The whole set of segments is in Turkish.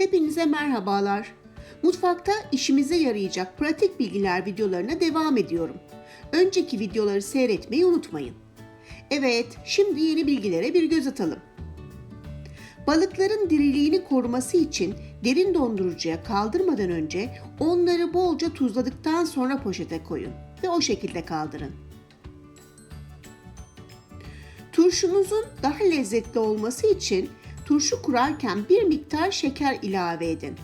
Hepinize merhabalar. Mutfakta işimize yarayacak pratik bilgiler videolarına devam ediyorum. Önceki videoları seyretmeyi unutmayın. Evet, şimdi yeni bilgilere bir göz atalım. Balıkların diriliğini koruması için derin dondurucuya kaldırmadan önce onları bolca tuzladıktan sonra poşete koyun ve o şekilde kaldırın. Turşunuzun daha lezzetli olması için turşu kurarken bir miktar şeker ilave edin.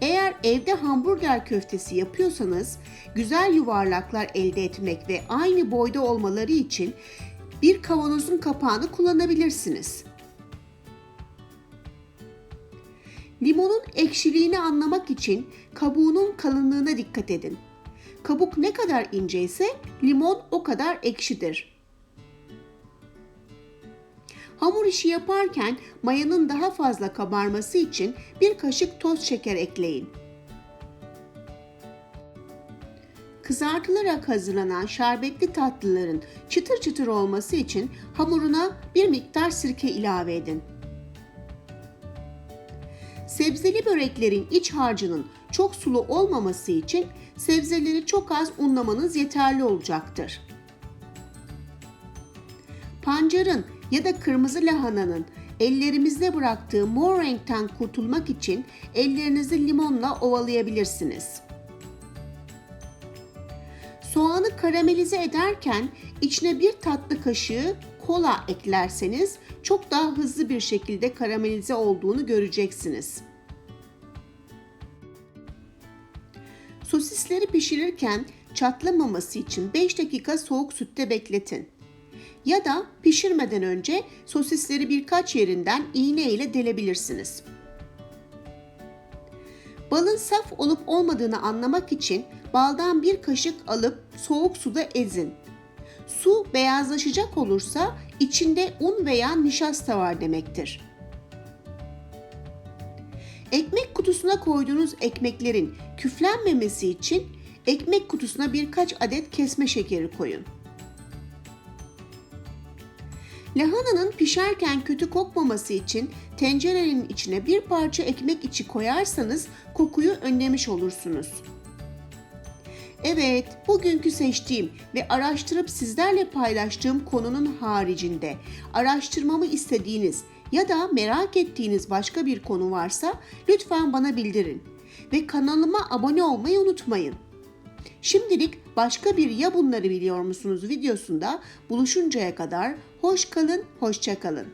Eğer evde hamburger köftesi yapıyorsanız güzel yuvarlaklar elde etmek ve aynı boyda olmaları için bir kavanozun kapağını kullanabilirsiniz. Limonun ekşiliğini anlamak için kabuğunun kalınlığına dikkat edin. Kabuk ne kadar ince ise limon o kadar ekşidir. Hamur işi yaparken mayanın daha fazla kabarması için bir kaşık toz şeker ekleyin. Kızartılarak hazırlanan şerbetli tatlıların çıtır çıtır olması için hamuruna bir miktar sirke ilave edin. Sebzeli böreklerin iç harcının çok sulu olmaması için sebzeleri çok az unlamanız yeterli olacaktır. Pancarın ya da kırmızı lahananın ellerimizde bıraktığı mor renkten kurtulmak için ellerinizi limonla ovalayabilirsiniz. Soğanı karamelize ederken içine bir tatlı kaşığı kola eklerseniz çok daha hızlı bir şekilde karamelize olduğunu göreceksiniz. Sosisleri pişirirken çatlamaması için 5 dakika soğuk sütte bekletin. Ya da pişirmeden önce sosisleri birkaç yerinden iğne ile delebilirsiniz. Balın saf olup olmadığını anlamak için baldan bir kaşık alıp soğuk suda ezin. Su beyazlaşacak olursa içinde un veya nişasta var demektir. Ekmek kutusuna koyduğunuz ekmeklerin küflenmemesi için ekmek kutusuna birkaç adet kesme şekeri koyun. Lahananın pişerken kötü kokmaması için tencerenin içine bir parça ekmek içi koyarsanız kokuyu önlemiş olursunuz. Evet, bugünkü seçtiğim ve araştırıp sizlerle paylaştığım konunun haricinde araştırmamı istediğiniz ya da merak ettiğiniz başka bir konu varsa lütfen bana bildirin ve kanalıma abone olmayı unutmayın. Şimdilik başka bir ya bunları biliyor musunuz videosunda buluşuncaya kadar hoş kalın, hoşça kalın.